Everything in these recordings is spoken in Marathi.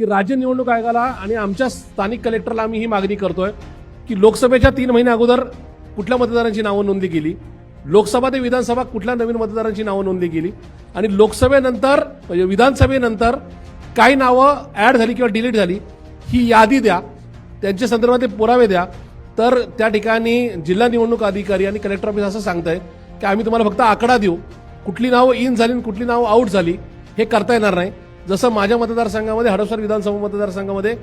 की राज्य निवडणूक आयोगाला आणि आमच्या स्थानिक कलेक्टरला आम्ही ही मागणी करतोय की लोकसभेच्या तीन महिन्या अगोदर कुठल्या मतदारांची नावं नोंदली गेली? लोकसभा ते विधानसभा कुठल्या नवीन मतदारांची नावं नोंदली गेली? आणि लोकसभेनंतर म्हणजे विधानसभेनंतर काही नावं ऍड झाली किंवा डिलीट झाली ही यादी द्या. त्यांच्या संदर्भात ते पुरावे द्या. तर त्या ठिकाणी जिल्हा निवडणूक अधिकारी आणि कलेक्टर ऑफिस असं सांगतंय की आम्ही तुम्हाला फक्त आकडा देऊ. कुठली नावं इन झाली आणि कुठली नावं आऊट झाली हे करता येणार नाही. जसं माझ्या मतदारसंघामध्ये हडपसर विधानसभा मतदारसंघामध्ये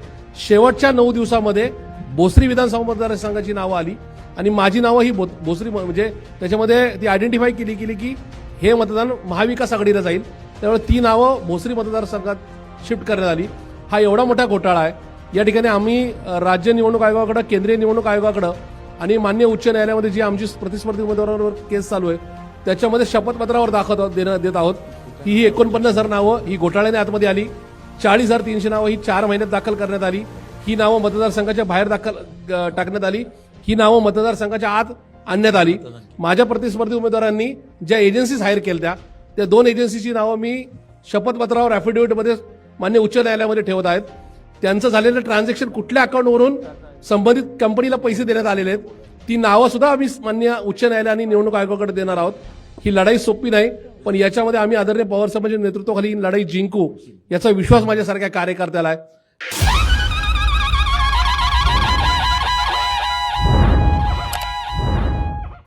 शेवटच्या नऊ दिवसामध्ये भोसरी विधानसभा मतदारसंघाची नावं आली. आणि माझी नावं ही भो- भोसरी म्हणजे त्याच्यामध्ये ती आयडेंटिफाय केली गेली की हे मतदान महाविकास आघाडीला जाईल. त्यामुळे ती नावं भोसरी मतदारसंघात शिफ्ट करण्यात आली. हा एवढा मोठा घोटाळा आहे. या ठिकाणी आम्ही राज्य निवडणूक आयोगाकडं केंद्रीय निवडणूक आयोगाकडं आणि मान्य उच्च न्यायालयामध्ये जी आमची प्रतिस्पर्धी उमेदवारांवर केस चालू आहे त्याच्यामध्ये शपथपत्रावर दाखवत देणं देत आहोत. की ही एकोणपन्नास हजार नावं ही घोटाळ्याने आतमध्ये आली. चाळीस हजार तीनशे नावं ही चार महिन्यात दाखल करण्यात आली. ही नावं मतदारसंघाच्या बाहेर दाखल टाकण्यात आली. ही नावं मतदारसंघाच्या आत आणण्यात आली. माझ्या प्रतिस्पर्धी उमेदवारांनी ज्या एजन्सीज हायर केल्या त्या दोन एजन्सीची नावं मी शपथपत्रावर ॲफिडेव्हिटमध्ये मान्य उच्च न्यायालयामध्ये ठेवत आहेत. त्यांचं झालेलं ट्रान्झॅक्शन कुठल्या अकाउंटवरून संबंधित कंपनीला पैसे देण्यात आलेले आहेत ती नावं सुद्धा आम्ही मान्य उच्च न्यायालय आणि निवडणूक आयोगाकडे देणार आहोत. ही लढाई सोपी नाही पण याच्यामध्ये आम्ही आदरणीय पवार साहेबांच्या नेतृत्वाखाली ही लढाई जिंकू याचा विश्वास माझ्यासारख्या कार्यकर्त्याला आहे.